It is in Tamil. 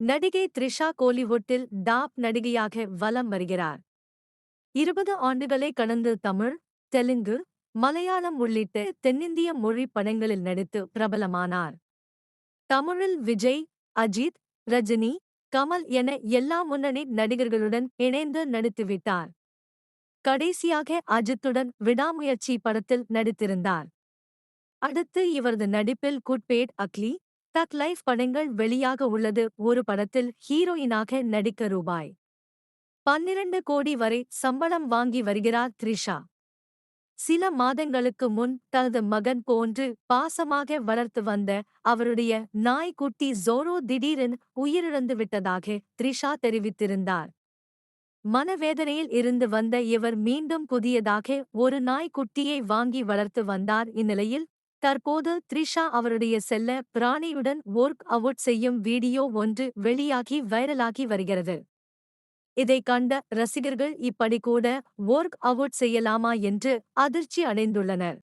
நடிகை த்ரிஷா கோலிவுட்டில் டாப் நடிகையாக வலம் வருகிறார். இருபது ஆண்டுகளை கடந்து தமிழ் தெலுங்கு மலையாளம் உள்ளிட்ட தென்னிந்திய மொழி படங்களில் நடித்து பிரபலமானார். தமிழில் விஜய் அஜித் ரஜினி கமல் என எல்லா முன்னணி நடிகர்களுடன் இணைந்து நடித்துவிட்டார் கடைசியாக அஜித்துடன் விடாமுயற்சி படத்தில் நடித்திருந்தார். அடுத்து இவரது நடிப்பில் குட்பேட் அக்லி தக் லைஃப் படங்கள் வெளியாக உள்ளது. ஒரு படத்தில் ஹீரோயினாக நடிக்க ரூபாய் பன்னிரண்டு கோடி வரை சம்பளம் வாங்கி வருகிறார் த்ரிஷா. சில மாதங்களுக்கு முன் தனது மகன் போன்று பாசமாக வளர்த்து வந்த அவருடைய நாய்க்குட்டி ஜோரோ திடீரென உயிரிழந்து விட்டதாக த்ரிஷா தெரிவித்திருந்தார். மனவேதனையில் இருந்து வந்த இவர் மீண்டும் புதியதாக ஒரு நாய்க்குட்டியை வாங்கி வளர்த்து வந்தார். இந்நிலையில் தற்போது த்ரிஷா அவருடைய செல்ல பிராணியுடன் ஒர்க் அவுட் செய்யும் வீடியோ ஒன்று வெளியாகி வைரலாகி வருகிறது. இதை கண்ட ரசிகர்கள் இப்படி கூட ஒர்க் அவுட் செய்யலாமா என்று அதிர்ச்சி அடைந்துள்ளனர்.